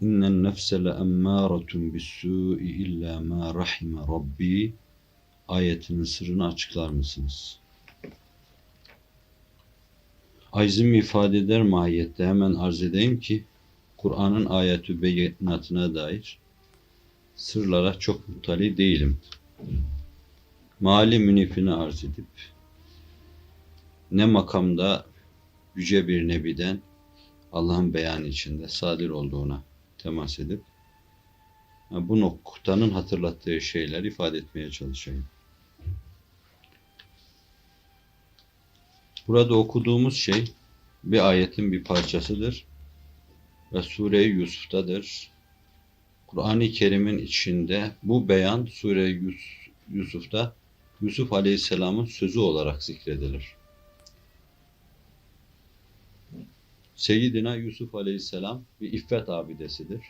İnnen nefse le emmâretun bis-sû'i illâ mâ rahime rabbi ayetinin sırrını açıklar mısınız? Aczimi ifade eder mahiyette hemen arz edeyim ki Kur'an'ın ayetü beyinatına dair sırlara çok muttali değilim. Mali münifini arz edip ne makamda yüce bir nebiden Allah'ın beyanı içinde sadir olduğuna temas edip bu noktanın hatırlattığı şeyler ifade etmeye çalışayım. Burada okuduğumuz şey bir ayetin bir parçasıdır ve Sure-i Yusuf'tadır. Kur'an-ı Kerim'in içinde bu beyan Sure-i Yus- Yusuf'ta Yusuf Aleyhisselam'ın sözü olarak zikredilir. Seyyidina Yusuf Aleyhisselam bir iffet abidesidir.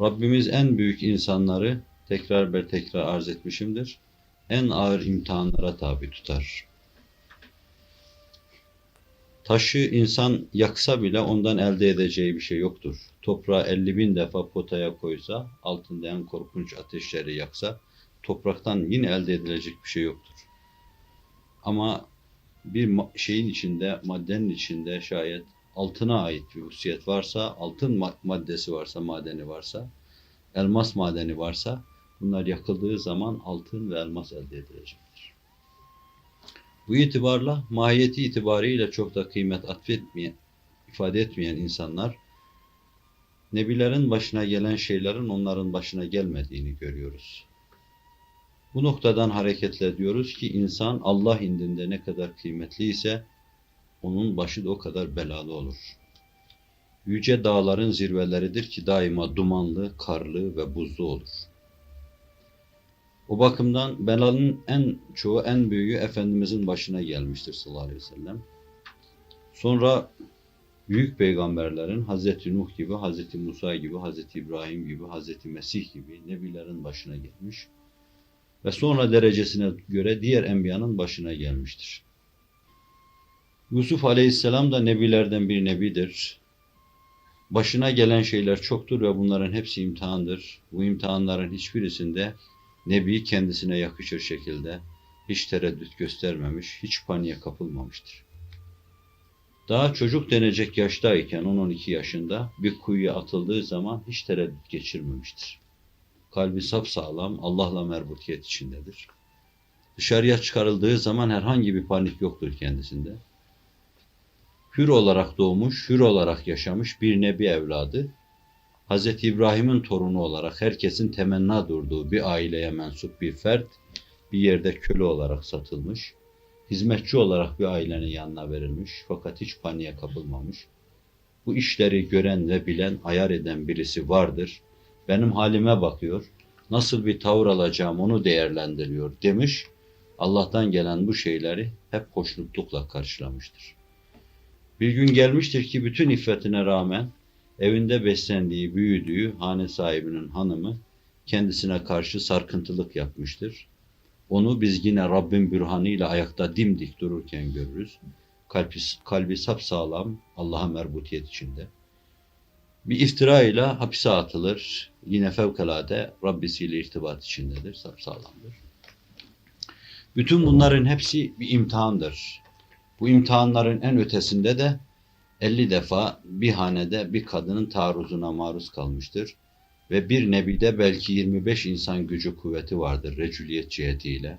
Rabbimiz en büyük insanları tekrar ve tekrar arz etmişimdir. En ağır imtihanlara tabi tutar. Taşı insan yaksa bile ondan elde edeceği bir şey yoktur. Toprağı 50 bin defa potaya koysa, altında en korkunç ateşleri yaksa, topraktan yine elde edilecek bir şey yoktur. Ama bir şeyin içinde, maddenin içinde şayet altına ait bir hususiyet varsa, altın ma- maddesi varsa, madeni varsa, elmas madeni varsa, bunlar yakıldığı zaman altın ve elmas elde edilecektir. Bu itibarla mahiyeti itibariyle çok da kıymet atfetmeyen, ifade etmeyen insanlar nebilerin başına gelen şeylerin onların başına gelmediğini görüyoruz. Bu noktadan hareketle diyoruz ki insan Allah indinde ne kadar kıymetli ise onun başı da o kadar belalı olur. Yüce dağların zirveleridir ki daima dumanlı, karlı ve buzlu olur. O bakımdan belanın en çoğu, en büyüğü Efendimizin başına gelmiştir sallallahu aleyhi ve sellem. Sonra büyük peygamberlerin Hazreti Nuh gibi, Hazreti Musa gibi, Hazreti İbrahim gibi, Hazreti Mesih gibi nebilerin başına gelmiş ve sonra derecesine göre diğer enbiyanın başına gelmiştir. Yusuf aleyhisselam da nebilerden bir nebidir. Başına gelen şeyler çoktur ve bunların hepsi imtihandır. Bu imtihanların hiçbirisinde Nebi kendisine yakışır şekilde hiç tereddüt göstermemiş, hiç paniğe kapılmamıştır. Daha çocuk denecek yaştayken 10-12 yaşında bir kuyuya atıldığı zaman hiç tereddüt geçirmemiştir. Kalbi sapsağlam, Allah'la merbutiyet içindedir. Dışarıya çıkarıldığı zaman herhangi bir panik yoktur kendisinde. Hür olarak doğmuş, hür olarak yaşamış bir nebi evladı, Hz. İbrahim'in torunu olarak herkesin temenna durduğu bir aileye mensup bir fert, bir yerde köle olarak satılmış, hizmetçi olarak bir ailenin yanına verilmiş fakat hiç paniğe kapılmamış. Bu işleri gören ve bilen, ayar eden birisi vardır. Benim halime bakıyor, nasıl bir tavır alacağım onu değerlendiriyor demiş. Allah'tan gelen bu şeyleri hep hoşnutlukla karşılamıştır. Bir gün gelmiştir ki bütün iffetine rağmen evinde beslendiği, büyüdüğü hane sahibinin hanımı kendisine karşı sarkıntılık yapmıştır. Onu biz yine Rabbin bürhanıyla ayakta dimdik dururken görürüz. Kalbi, kalbi sapsağlam, Allah'a merbutiyet içinde. Bir iftira ile hapise atılır. Yine fevkalade Rabbisiyle irtibat içindedir, sapsağlamdır. Bütün bunların hepsi bir imtihandır. Bu imtihanların en ötesinde de 50 defa bir hanede bir kadının taarruzuna maruz kalmıştır. Ve bir nebide belki 25 insan gücü kuvveti vardır recüliyet cihetiyle.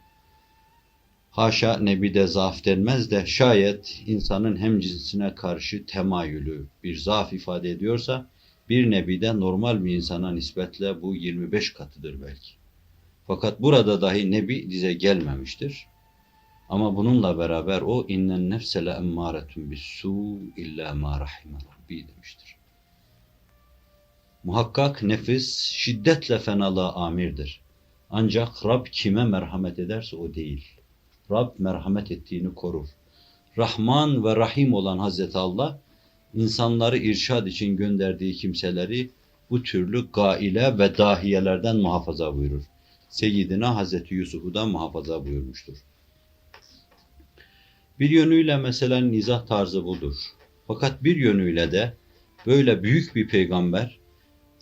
Haşa nebide zaaf denmez de şayet insanın hem cinsine karşı temayülü bir zaaf ifade ediyorsa bir nebide normal bir insana nispetle bu 25 katıdır belki. Fakat burada dahi nebi dize gelmemiştir. Ama bununla beraber o innen nefse le emmâretun bis-sû illa mâ rahime rabbi demiştir. Muhakkak nefis şiddetle fenalığa amirdir. Ancak Rab kime merhamet ederse o değil. Rab merhamet ettiğini korur. Rahman ve Rahim olan Hazreti Allah insanları irşad için gönderdiği kimseleri bu türlü gaile ve dahiyelerden muhafaza buyurur. Seyyidina Hazreti Yusuf'u da muhafaza buyurmuştur. Bir yönüyle meselenin izah tarzı budur. Fakat bir yönüyle de böyle büyük bir peygamber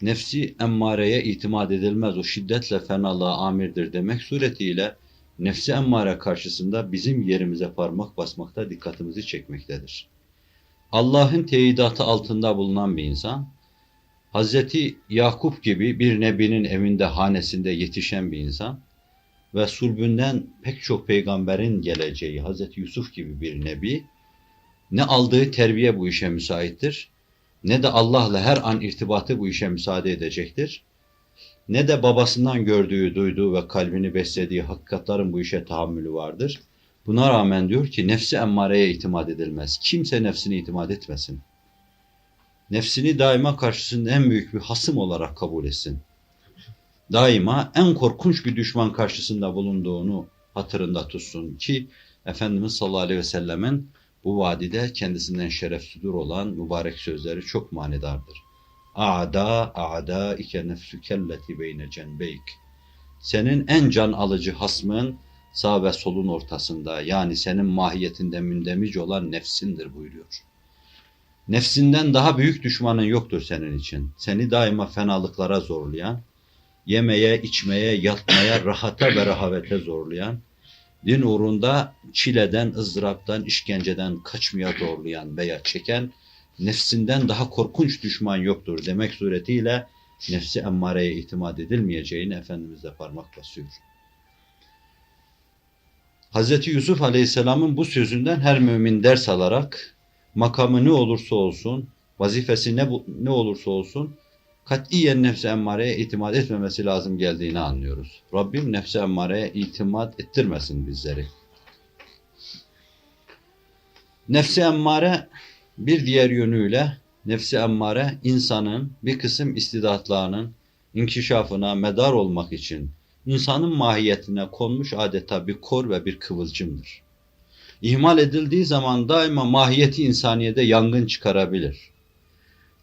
nefsi emmareye itimat edilmez o şiddetle fenalığa amirdir demek suretiyle nefsi emmare karşısında bizim yerimize parmak basmakta dikkatimizi çekmektedir. Allah'ın teyidatı altında bulunan bir insan, Hazreti Yakup gibi bir nebinin evinde, hanesinde yetişen bir insan ve sulbünden pek çok peygamberin geleceği Hazreti Yusuf gibi bir nebi, ne aldığı terbiye bu işe müsaittir, ne de Allah'la her an irtibatı bu işe müsaade edecektir, ne de babasından gördüğü, duyduğu ve kalbini beslediği hakikatların bu işe tahammülü vardır. Buna rağmen diyor ki nefsi emmareye itimat edilmez. Kimse nefsine itimat etmesin. Nefsini daima karşısında en büyük bir hasım olarak kabul etsin. Daima en korkunç bir düşman karşısında bulunduğunu hatırında tutsun ki Efendimiz sallallahu aleyhi ve sellemin bu vadide kendisinden şerefsüdür olan mübarek sözleri çok manidardır. A'da a'da ike nefsükelleti beyne cenbeyk. Senin en can alıcı hasmın sağ ve solun ortasında yani senin mahiyetinde mündemic olan nefsindir buyuruyor. Nefsinden daha büyük düşmanın yoktur senin için. Seni daima fenalıklara zorlayan, yemeye, içmeye, yatmaya, rahata ve rahavete zorlayan, din uğrunda çileden, ızdıraptan, işkenceden kaçmaya zorlayan veya çeken nefsinden daha korkunç düşman yoktur demek suretiyle nefsi emmareye itimat edilmeyeceğini Efendimiz de parmak basıyor. Hz. Yusuf Aleyhisselam'ın bu sözünden her mümin ders alarak makamı ne olursa olsun, vazifesi ne, ne olursa olsun katiyen nefsi emmareye itimat etmemesi lazım geldiğini anlıyoruz. Rabbim nefsi emmareye itimat ettirmesin bizleri. Nefsi emmare bir diğer yönüyle nefsi emmare insanın bir kısım istidatlarının inkişafına medar olmak için insanın mahiyetine konmuş adeta bir kor ve bir kıvılcımdır. İhmal edildiği zaman daima mahiyeti insaniyede yangın çıkarabilir.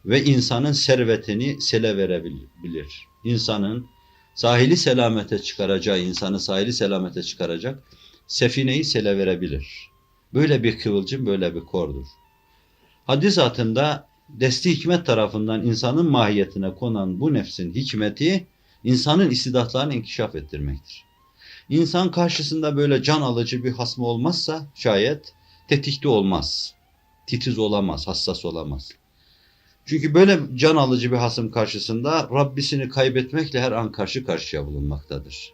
Ve insanın servetini sele verebilir. İnsanın sahili selamete çıkaracağı, insanı sahili selamete çıkaracak sefineyi sele verebilir. Böyle bir kıvılcım, böyle bir kordur. Hadis zatında desti hikmet tarafından insanın mahiyetine konan bu nefsin hikmeti insanın istidatlarını inkişaf ettirmektir. İnsan karşısında böyle can alıcı bir hasmı olmazsa şayet tetikte olmaz. Titiz olamaz, hassas olamaz. Çünkü böyle can alıcı bir hasım karşısında Rabbisini kaybetmekle her an karşı karşıya bulunmaktadır.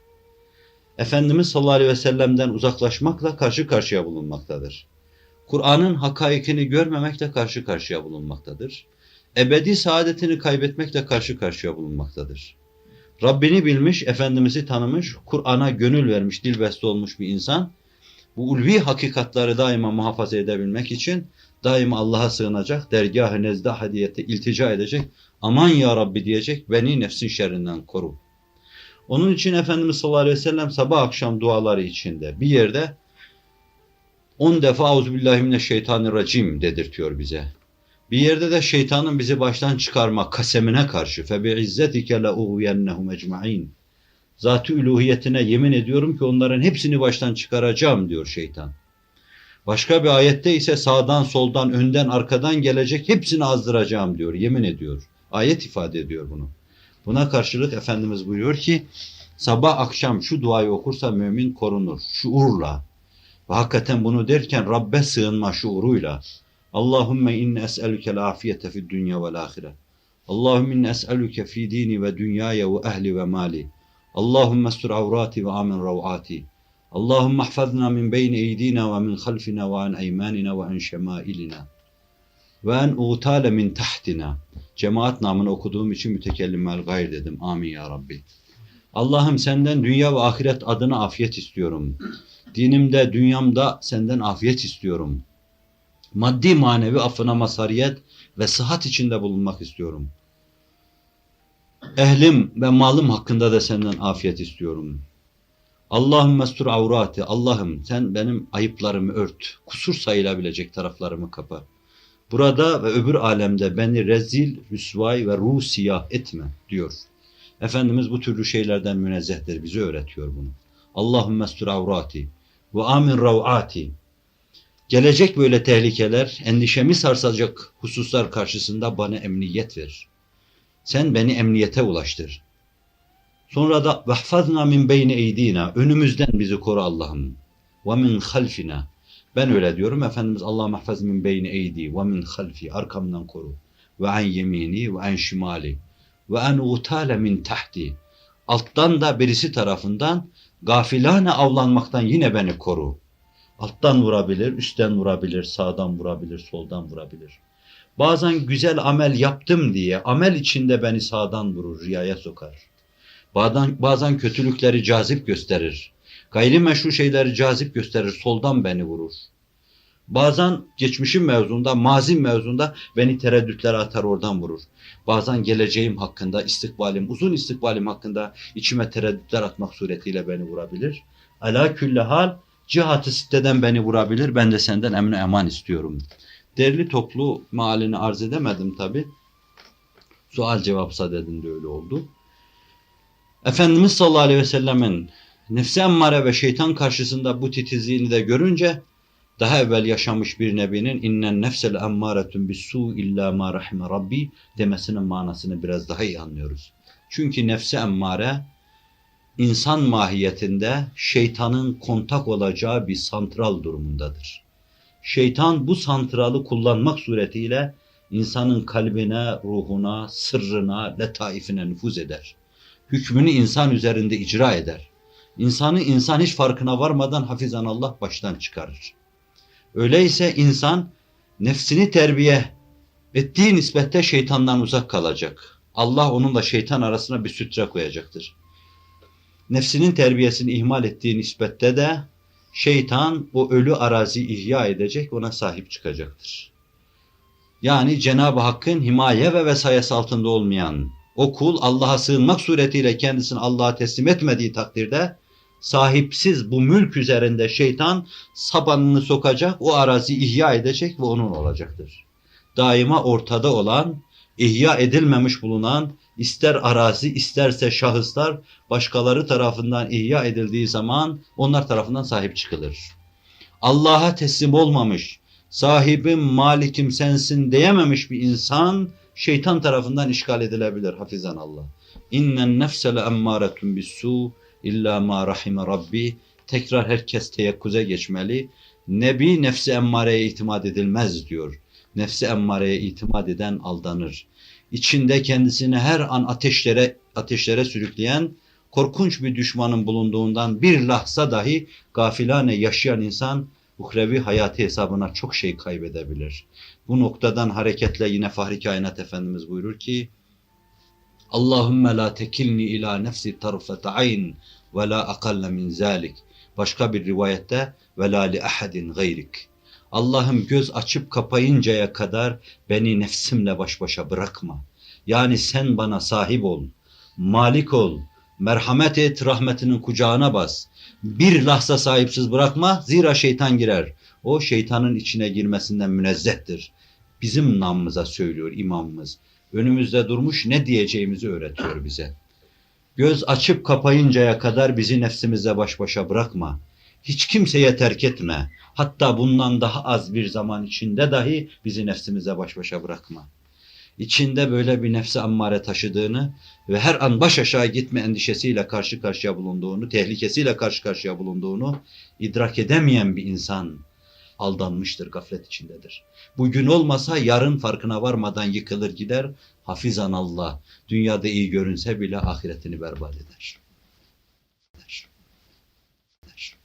Efendimiz sallallahu aleyhi ve sellem'den uzaklaşmakla karşı karşıya bulunmaktadır. Kur'an'ın hakaikini görmemekle karşı karşıya bulunmaktadır. Ebedi saadetini kaybetmekle karşı karşıya bulunmaktadır. Rabbini bilmiş, Efendimiz'i tanımış, Kur'an'a gönül vermiş, dilbeste olmuş bir insan, bu ulvi hakikatları daima muhafaza edebilmek için daima Allah'a sığınacak, dergah-ı nezde hadiyete iltica edecek, aman ya Rabbi diyecek, beni nefsin şerrinden koru. Onun için Efendimiz sallallahu aleyhi ve sellem sabah akşam duaları içinde bir yerde 10 defa Euzubillahimineşşeytanirracim dedirtiyor bize. Bir yerde de şeytanın bizi baştan çıkarma kasemine karşı febi izzetike la uğyennehum ecmaîn. Zat-ı üluhiyetine yemin ediyorum ki onların hepsini baştan çıkaracağım diyor şeytan. Başka bir ayette ise sağdan, soldan, önden, arkadan gelecek hepsini azdıracağım diyor. Yemin ediyor. Ayet ifade ediyor bunu. Buna karşılık Efendimiz buyuruyor ki sabah akşam şu duayı okursa mümin korunur. Şuurla. Ve hakikaten bunu derken Rabbe sığınma şuuruyla. Allahümme inne es'elükel afiyete fid dünya vel ahire. Allahümme inne es'elüke fi dini ve dünyaya ve ehli ve mali. Allahümme estur avrati ve amin ravati. Allahümme ahfazna min beyni eydina ve min halfina ve an eymanina ve an şemailina. Ve en uğtale min tahtina. Cemaat namını okuduğum için mütekellimel gayr dedim. Amin ya Rabbi. Allah'ım senden dünya ve ahiret adına afiyet istiyorum. Dinimde, dünyamda senden afiyet istiyorum. Maddi manevi affına mazhariyet ve sıhhat içinde bulunmak istiyorum. Ehlim ve malım hakkında da senden afiyet istiyorum. Allahümme mestur avrati. Allah'ım sen benim ayıplarımı ört. Kusur sayılabilecek taraflarımı kapa. Burada ve öbür alemde beni rezil, rüsvay ve ruh siyah etme diyor. Efendimiz bu türlü şeylerden münezzehtir. Bize öğretiyor bunu. Allahümme mestur avrati ve amin ravati. Gelecek böyle tehlikeler, endişemi sarsacak hususlar karşısında bana emniyet ver. Sen beni emniyete ulaştır. Sonra da vahfazna min beyni eydina. Önümüzden bizi koru Allah'ım. Ve min halfina. Ben öyle diyorum. Efendimiz Allah mahfaz min beyni eydi ve min halfi. Arkamdan koru. Ve an yemini ve an şimali. Ve an utale min tahti. Alttan da birisi tarafından gafilane avlanmaktan yine beni koru. Alttan vurabilir, üstten vurabilir, sağdan vurabilir, soldan vurabilir. Bazen güzel amel yaptım diye amel içinde beni sağdan vurur, riyaya sokar. Bazen, bazen kötülükleri cazip gösterir. Gayrimeşru şeyleri cazip gösterir, soldan beni vurur. Bazen geçmişim mevzunda, mazim mevzunda beni tereddütlere atar oradan vurur. Bazen geleceğim hakkında, istikbalim, uzun istikbalim hakkında içime tereddütler atmak suretiyle beni vurabilir. Ala külli hal cihat-ı sitteden beni vurabilir. Ben de senden emni eman istiyorum. Derli toplu mealini arz edemedim tabi. Sual cevap sadedinde öyle oldu. Efendimiz sallallahu aleyhi ve sellemin nefsi emmare ve şeytan karşısında bu titizliğini de görünce daha evvel yaşamış bir nebinin innen nefsel emmâretun bis su illa ma rahime rabbi demesinin manasını biraz daha iyi anlıyoruz. Çünkü nefsi emmare insan mahiyetinde şeytanın kontak olacağı bir santral durumundadır. Şeytan bu santralı kullanmak suretiyle insanın kalbine, ruhuna, sırrına, letaifine nüfuz eder. Hükmünü insan üzerinde icra eder. İnsanı insan hiç farkına varmadan hafizan Allah baştan çıkarır. Öyleyse insan nefsini terbiye ettiği nispette şeytandan uzak kalacak. Allah onunla şeytan arasına bir sütre koyacaktır. Nefsinin terbiyesini ihmal ettiği nispette de şeytan o ölü arazi ihya edecek, ona sahip çıkacaktır. Yani Cenab-ı Hakk'ın himaye ve vesayesi altında olmayan o kul Allah'a sığınmak suretiyle kendisini Allah'a teslim etmediği takdirde sahipsiz bu mülk üzerinde şeytan sabanını sokacak, o arazi ihya edecek ve onun olacaktır. Daima ortada olan, ihya edilmemiş bulunan ister arazi isterse şahıslar başkaları tarafından ihya edildiği zaman onlar tarafından sahip çıkılır. Allah'a teslim olmamış, sahibim malikim sensin diyememiş bir insan şeytan tarafından işgal edilebilir hafizan Allah. İnnen nefsele emmâretun bis su İlla ma rahime Rabbi. Tekrar herkes teyakkuze geçmeli. Nebi nefsi emmareye itimat edilmez diyor. Nefsi emmareye itimat eden aldanır. İçinde kendisini her an ateşlere ateşlere sürükleyen korkunç bir düşmanın bulunduğundan bir lahza dahi gafilane yaşayan insan uhrevi hayatı hesabına çok şey kaybedebilir. Bu noktadan hareketle yine Fahri Kainat Efendimiz buyurur ki Allahümme la tekilni ila nefsi tarfete ayn ve la akalle min zalik. Başka bir rivayette ve la li ahadin gayrik. Allah'ım göz açıp kapayıncaya kadar beni nefsimle baş başa bırakma. Yani sen bana sahip ol, malik ol, merhamet et, rahmetinin kucağına bas. Bir lahza sahipsiz bırakma, zira şeytan girer. O şeytanın içine girmesinden münezzehtir. Bizim namımıza söylüyor imamımız önümüzde durmuş ne diyeceğimizi öğretiyor bize. Göz açıp kapayıncaya kadar bizi nefsimize baş başa bırakma. Hiç kimseye terk etme. Hatta bundan daha az bir zaman içinde dahi bizi nefsimize baş başa bırakma. İçinde böyle bir nefsi ammare taşıdığını ve her an baş aşağı gitme endişesiyle karşı karşıya bulunduğunu, tehlikesiyle karşı karşıya bulunduğunu idrak edemeyen bir insan aldanmıştır, gaflet içindedir. Bugün olmasa yarın farkına varmadan yıkılır gider. Hafizan Allah. Dünyada iyi görünse bile ahiretini berbat eder.